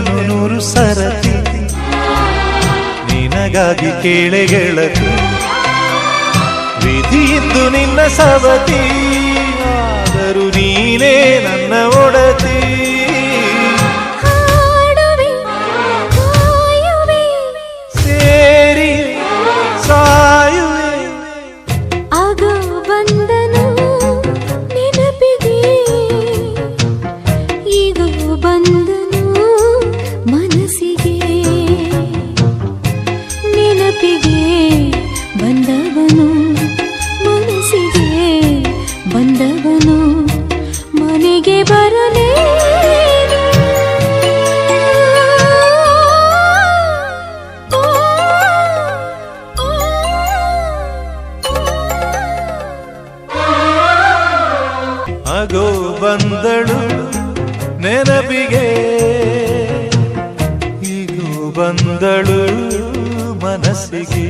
ಮುಟ್ಟುವೆನು ನೂರು ಸರತಿ? ನಿನಗಾಗಿ ಕೇಳೆ ಗೆಳತಿ ವಿಧಿಯಿದ್ದು ನಿನ್ನ ಸವತಿ. ಆದರೂ ನೀನೇ ನನ್ನ ಒಡತಿ. ಸೇರಿ ಸಾಯುವೆ. ಆಗ ಬಂದನು ನೆನಪಿಗೆ ಈಗ ಬಂದನು ನೆನಪಿಗೆ ಬಂದವನು ಮನಸ್ಸಿಗೆ ಬಂದವನು ಮನೆಗೆ ಬರಲೇ ಅಗೋ ಬಂದಳು ನೆನಪಿಗೆ ಈಗೋ ಬಂದಳು ಮನಸ್ಸಿಗೆ